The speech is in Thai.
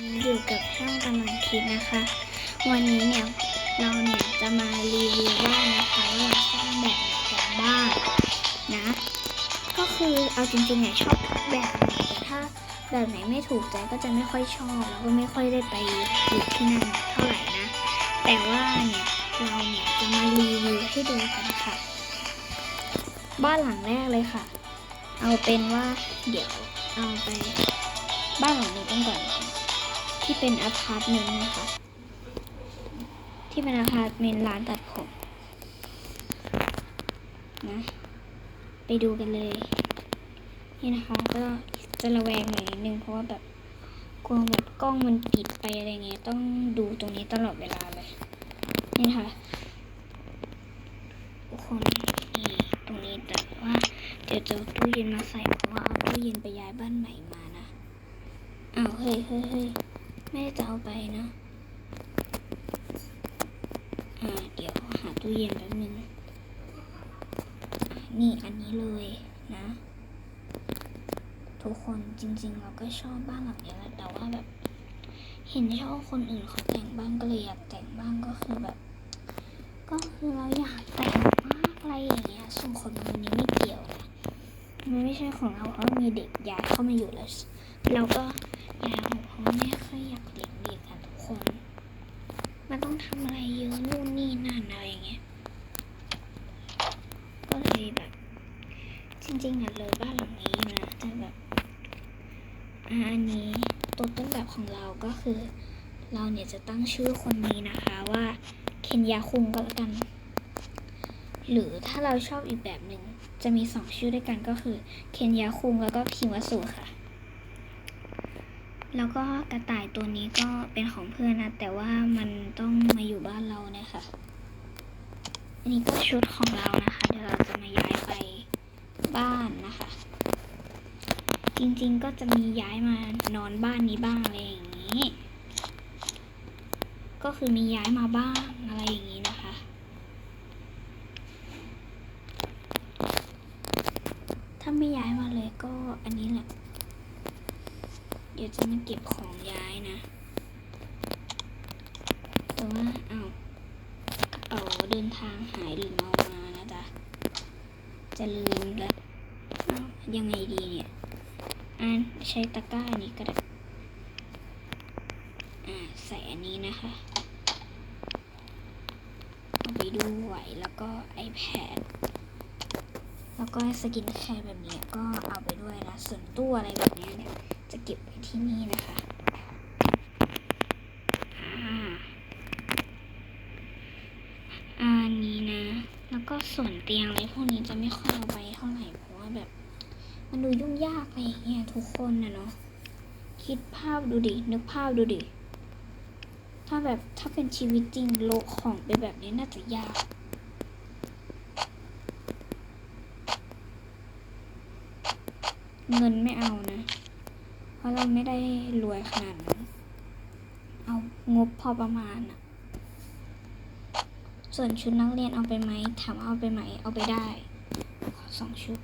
อยู่กับช่องกำลังคิดนะคะ วันนี้เนี่ยเราเนี่ยจะมารีวิวบ้านนะคะว่าเราสร้างแบบไหนกันบ้างนะ ก็คือเอาจริงๆเนี่ยชอบแบบเลยแต่ถ้าแบบไหนไม่ถูกใจก็จะไม่ค่อยชอบแล้วก็ไม่ค่อยได้ไปอยู่ที่นั่นเท่าไหร่นะ แต่ว่าเนี่ยเราเนี่ยจะมารีวิวให้ดูกันค่ะ บ้านหลังแรกเลยค่ะ เอาเป็นว่าเดี๋ยวเอาไปบ้านหลังนี้กันก่อนค่ะ ที่เป็นอพาร์ตเมนต์นะคะ ที่เป็นอพาร์ตเมนต์ร้านตัดผมนะไปดูกันเลย นี่นะคะก็จะระแวงหน่อยนึงเพราะว่าแบบกลัวแบบกล้องมันปิดไปอะไรเงี้ยต้องดูตรงนี้ตลอดเวลาเลย นี่นะคะทุกคนนี่ตรงนี้แต่ว่าเดี๋ยวจะตู้เย็นมาใส่เพราะว่าเอาตู้เย็นไปย้ายบ้านใหม่มานะอ้าวเฮ้ยเฮ้ยเฮ้ย ไม่ได้จะเอาไปนะอ่าเดี๋ยวหาตู้เย็นแป๊บนึงอะนี่อันนี้เลยนะ ทุกคนจริง ๆ เราก็ชอบบ้านหลังนี้แหละแต่ว่าแบบ เห็นชอบคนอื่นเขาแต่งบ้างก็เลยอยากแต่งบ้างก็คือแบบ ก็คือเราอยากแต่งมากอะไรอย่างเงี้ยส่วนคนคนนี้ไม่เกี่ยวนะ มันไม่ใช่ของเราเพราะมีเด็กย้ายเข้ามาอยู่แล้ว เราก็ย้ายออกเพราไม่ค่อยอยากเลี้ยงเด็กอะทุกคน มันต้องทำอะไรเยอะนู่นนี่นั่นอะไรอย่างเงี้ย ก็เลยแบบ จริงๆอะเลยบ้านหลังนี้นะแต่แบบอะอันนี้ตัวต้นแบบของเราก็คือ เราเนี่ยจะตั้งชื่อคนนี้นะคะว่าเคนยาคุงก็แล้วกัน หรือถ้าเราชอบอีกแบบหนึ่งจะมีสองชื่อด้วยกันก็คือเคนยาคุงแล้วก็คิมวัสุค่ะ แล้วก็กระต่ายตัวนี้ก็เป็นของเพื่อนนะ แต่ว่ามันต้องมาอยู่บ้านเราเนี่ยค่ะอันนี้ก็ชุดของเรานะคะ เดี๋ยวเราจะมาย้ายไปบ้านนะคะ จริงๆก็จะมีย้ายมานอนบ้านนี้บ้างอะไรอย่างนี้ ก็คือมีย้ายมาบ้างอะไรอย่างนี้นะคะ ถ้าไม่ย้ายมาเลยก็อันนี้แหละ เดี๋ยวจะมาเก็บของย้ายนะ แต่ว่าเอา้าวกระเป๋าเดินทางหายหรือเอามานะจ๊ะ จะลืมแล้วอ้ายังไงดีเนี่ยอ่าใช้ตะกร้านี้ก็ได้ อ่าใส่อันนี้นะคะ เอาไปดูไหวแล้วก็ iPad แล้วก็สกินแคร์แบบนี้ก็เอาไปด้วยนะ ส่วนตู้อะไรแบบนี้เนี่ยจะเก็บไว้ที่นี่นะคะอ่าอันนี้นะ แล้วก็ส่วนเตียงอะไรพวกนี้จะไม่ค่อยเอาไปเท่าไหร่เพราะว่าแบบ มันดูยุ่งยากอะไรอย่างเงี้ยทุกคนนะเนาะคิดภาพดูดิ นึกภาพดูดิ ถ้าแบบถ้าเป็นชีวิตจริงโลกของเป็นแบบนี้น่าจะยาก เงินไม่เอานะ เพราะเราไม่ได้รวยขนาดนั้น เอางบพอประมาณอะส่วนชุดนักเรียนเอาไปไหม ถามเอาไปไหม เอาไปได้ ขอสองชุด